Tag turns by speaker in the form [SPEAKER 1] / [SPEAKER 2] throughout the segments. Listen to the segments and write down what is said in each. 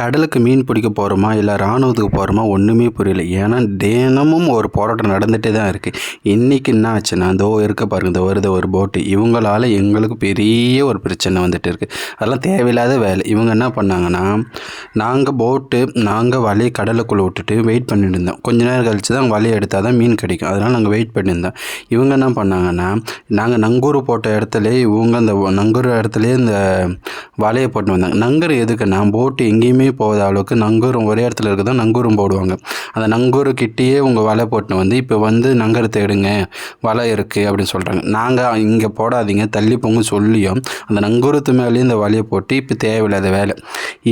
[SPEAKER 1] கடலுக்கு மீன் பிடிக்க போகிறோமா இல்லை இராணுவத்துக்கு போகிறோமா ஒன்றுமே புரியல. ஏன்னா தினமும் ஒரு போராட்டம் நடந்துகிட்டே தான் இருக்குது இன்றைக்கி என்ன ஆச்சுன்னா இதோ இருக்க பாருங்கள் இந்த வருது ஒரு போட்டு இவங்களால எங்களுக்கு பெரிய ஒரு பிரச்சனை வந்துட்டு இருக்குது அதெல்லாம் தேவையில்லாத வேலை. இவங்க என்ன பண்ணாங்கன்னா நாங்கள் போட்டு நாங்கள் வலையை கடலுக்குள்ளே விட்டுட்டு வெயிட் பண்ணிட்டு இருந்தோம். கொஞ்ச நேரம் கழித்து தான் வலையை எடுத்தால் தான் மீன் கிடைக்கும். அதனால் நாங்கள் வெயிட் பண்ணியிருந்தோம் இவங்க என்ன பண்ணாங்கன்னா நாங்கள் நங்கூர் போட்ட இடத்துல இவங்க அந்த நங்கூர் இடத்துலேயே இந்த வலையை போட்டு வந்தாங்க. நங்கூர் எதுக்குன்னா போட்டு எங்கேயுமே போகாத அளவுக்கு நங்கூரம் ஒரே இடத்துல இருக்குது நங்கூரம் போடுவாங்க. அந்த நங்கூரு கிட்டேயே உங்கள் வலை போட்டு வந்து இப்போ வந்து நங்கரத்தை எடுங்க வலை இருக்குது அப்படின்னு சொல்கிறாங்க நாங்கள் இங்கே போடாதீங்க தள்ளி போங்க சொல்லியும் அந்த நங்கூரத்து மேலேயும் இந்த வலையை போட்டு இப்போ தேவையில்லாத வேலை.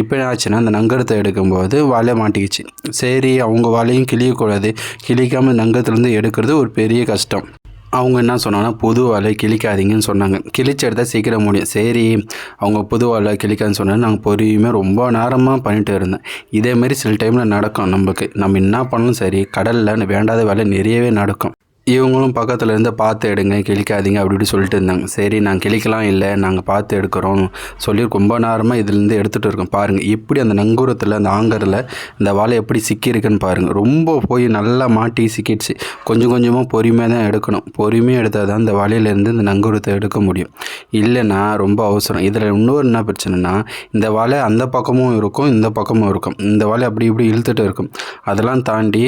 [SPEAKER 1] இப்போ என்ன ஆச்சுன்னா அந்த நங்கரத்தை எடுக்கும்போது வலை மாட்டிக்கிச்சு. சரி அவங்க வலையும் கிழியக்கூடாது கிழிக்காமல் நங்கரத்துலேருந்து எடுக்கிறது ஒரு பெரிய கஷ்டம். அவங்க என்ன சொன்னாங்கன்னா புது வலை கிழிக்காதீங்கன்னு சொன்னாங்க. கிழிச்சு எடுத்தால் சீக்கிரம் முடியும். சரி அவங்க புது வலை கிழிக்காதுன்னு சொன்னாங்க நாங்கள் பொறுமையாக ரொம்ப நேரமாக பண்ணிட்டு இருந்தேன் இதேமாரி சில டைமில் நடக்கும் நமக்கு. நம்ம என்ன பண்ணாலும் சரி கடலில் வேண்டாத வேலை நிறையவே நடக்கும். இவங்களும் பக்கத்தில் இருந்து பார்த்து எடுங்க கிழிக்காதீங்க அப்படி இப்படி சொல்லிட்டு இருந்தாங்க. சரி நாங்கள் கிழிக்கலாம் இல்லை நாங்கள் பார்த்து எடுக்கிறோம் சொல்லி ரொம்ப நேரமாக இதுலேருந்து எடுத்துகிட்டு இருக்கோம். பாருங்கள் எப்படி அந்த நங்கூரத்தில் அந்த ஆங்கரில் இந்த வாழை எப்படி சிக்கியிருக்குன்னு பாருங்கள் ரொம்ப போய் நல்லா மாட்டி சிக்கிடுச்சு. கொஞ்சம் கொஞ்சமாக பொறுமையாக தான் எடுக்கணும். பொறுமையாக எடுத்தால் தான் இந்த வலையிலேருந்து இந்த நங்கூரத்தை எடுக்க முடியும். இல்லைன்னா ரொம்ப அவசரம். இதில் இன்னொரு என்ன பிரச்சனைனா இந்த வலை அந்த பக்கமும் இருக்கும் இந்த பக்கமும் இருக்கும். இந்த வலை அப்படி இப்படி இழுத்துட்டு இருக்கும். அதெல்லாம் தாண்டி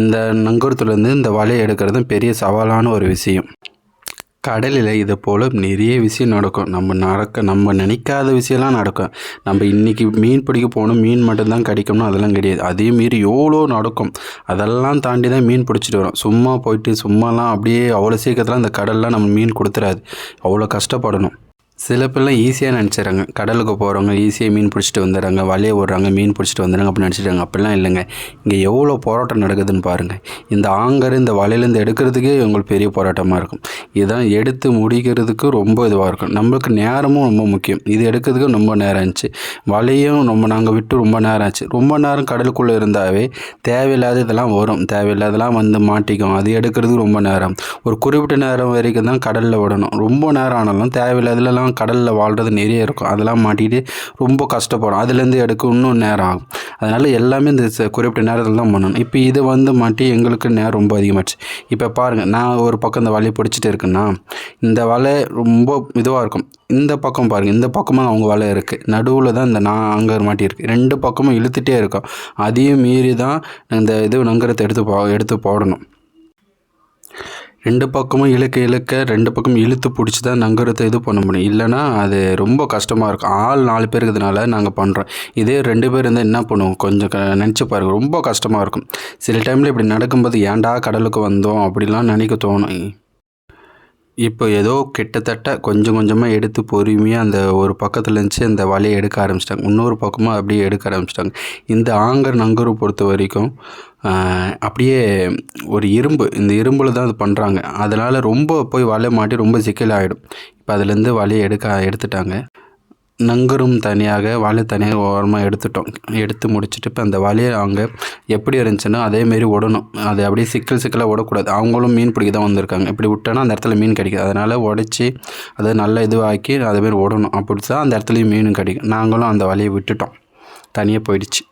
[SPEAKER 1] இந்த நங்கூரத்துலேருந்து இந்த வலையை எடுக்கிறது பெரிய பெரிய சவாலான ஒரு விஷயம். கடலில் இது போல் நிறைய விஷயம் நடக்கும். நம்ம நடக்க நம்ம நினைக்காத விஷயம்லாம் நடக்கும். நம்ம இன்றைக்கி மீன் பிடிக்க போகணும் மீன் மட்டும்தான் கிடைக்கும்னு அதெல்லாம் கிடையாது. அதே மீறி எவ்வளோ நடக்கும். அதெல்லாம் தாண்டி தான் மீன் பிடிச்சிட்டு வரும். சும்மா போயிட்டு சும்மாலாம் அப்படியே அவ்வளோ சீக்கிரத்தில் அந்த கடல்லாம் நம்ம மீன் கொடுத்துறாது. அவ்வளோ கஷ்டப்படணும். சில பேர்லாம் ஈஸியாக நினச்சிட்றாங்க கடலுக்கு போகிறவங்க ஈஸியாக மீன் பிடிச்சிட்டு வந்துடுறாங்க. வலையை விடுறாங்க மீன் பிடிச்சிட்டு வந்துடுறாங்க அப்படின்னு நினச்சிட்டாங்க. அப்படிலாம் இல்லைங்க. இங்கே எவ்வளோ போராட்டம் நடக்குதுன்னு பாருங்கள் இந்த ஆங்கர் இந்த வலையிலேருந்து எடுக்கிறதுக்கே இவங்களுக்கு பெரிய போராட்டமாக இருக்கும். இதான் எடுத்து முடிக்கிறதுக்கு ரொம்ப இதுவாக இருக்கும். நம்மளுக்கு நேரமும் ரொம்ப முக்கியம். இது எடுக்கிறதுக்கு ரொம்ப நேரம் ஆச்சு. வலையும் ரொம்ப நாங்கள் விட்டு ரொம்ப நேரம் ஆச்சு. ரொம்ப நேரம் கடலுக்குள்ளே இருந்தாவே தேவையில்லாத இதெல்லாம் வரும். தேவையில்லாதெல்லாம் வந்து மாட்டிக்கும். அது எடுக்கிறதுக்கு ரொம்ப நேரம். ஒரு குறிப்பிட்ட நேரம் வரைக்கும் தான் கடலில் விடணும் ரொம்ப நேரம் ஆனாலும் தேவையில்லாதலாம் கடலில் வாழ்கிறது நிறைய இருக்கும். அதெல்லாம் மாட்டிக்கிட்டு ரொம்ப கஷ்டப்படும். அதுலேருந்து எடுக்க இன்னும் நேரம் ஆகும். அதனால் எல்லாமே இந்த குறிப்பிட்ட நேரத்தில் தான் பண்ணணும். இப்போ இது வந்து மாட்டி எங்களுக்கு நேரம் ரொம்ப அதிகமாகிடுச்சு இப்போ பாருங்கள் நான் ஒரு பக்கம் இந்த வலையை பிடிச்சிட்டு இருக்கேன்னா இந்த வலை ரொம்ப இதுவாக இருக்கும். இந்த பக்கம் பாருங்கள் இந்த பக்கமும் அவங்க வலை இருக்குது நடுவில் தான் இந்த நான் அங்கே மாட்டியிருக்கு ரெண்டு பக்கமும் இழுத்துகிட்டே இருக்கும். அதையும் மீறி தான் இந்த இது நங்கரத்தை எடுத்து போ எடுத்து போடணும். ரெண்டு பக்கமும் இழுக்க இழுக்க ரெண்டு பக்கம் இழுத்து பிடிச்சி தான் நங்கரத்தை இது பண்ண முடியும். இல்லைனா அது ரொம்ப கஷ்டமாக இருக்கும். ஆள் நாலு பேர் இருக்கிறதுனால நாங்கள் பண்ணுறோம் இதே ரெண்டு பேர் இருந்தால் என்ன பண்ணுவோம்? கொஞ்சம் க நினச்சி பாருங்கள் ரொம்ப கஷ்டமாக இருக்கும். சில டைமில் இப்படி நடக்கும்போது ஏன்டா கடலுக்கு வந்தோம்? அப்படிலாம் நினைக்க தோணும். இப்போ ஏதோ கிட்டத்தட்ட கொஞ்சம் கொஞ்சமாக எடுத்து பொறுமையாக அந்த ஒரு பக்கத்தில் இருந்துச்சு அந்த வலையை எடுக்க ஆரம்பிச்சிட்டாங்க. இன்னொரு பக்கமாக அப்படியே எடுக்க ஆரம்பிச்சிட்டாங்க. இந்த ஆங்கர் நங்கரை பொறுத்த வரைக்கும் அப்படியே ஒரு இரும்பு இந்த இரும்பில் தான் அது பண்ணுறாங்க அதனால் ரொம்ப போய் வலை மாட்டி ரொம்ப சிக்கலாகிடும் இப்போ அதுலேருந்து வலையை எடுக்க எடுத்துட்டாங்க. நங்கரும் தனியாக வாழை தனியாக ஓரமாக எடுத்துட்டோம். எடுத்து முடிச்சுட்டு இப்போ அந்த வலையை அவங்க எப்படி இருந்துச்சுன்னா அதேமாரி விடணும் அது அப்படியே சிக்கல் சிக்கலாக விடக்கூடாது அவங்களும் மீன் பிடிக்க தான் வந்திருக்காங்க. இப்படி விட்டோன்னா அந்த இடத்துல மீன் கிடைக்கும் அதனால் உடச்சி அதை நல்லா இதுவாக்கி அதேமாரி விடணும் அப்படி தான் அந்த இடத்துலையும் மீன் கிடைக்கும். நாங்களும் அந்த வலையை விட்டுட்டோம். தனியாக போயிடுச்சு.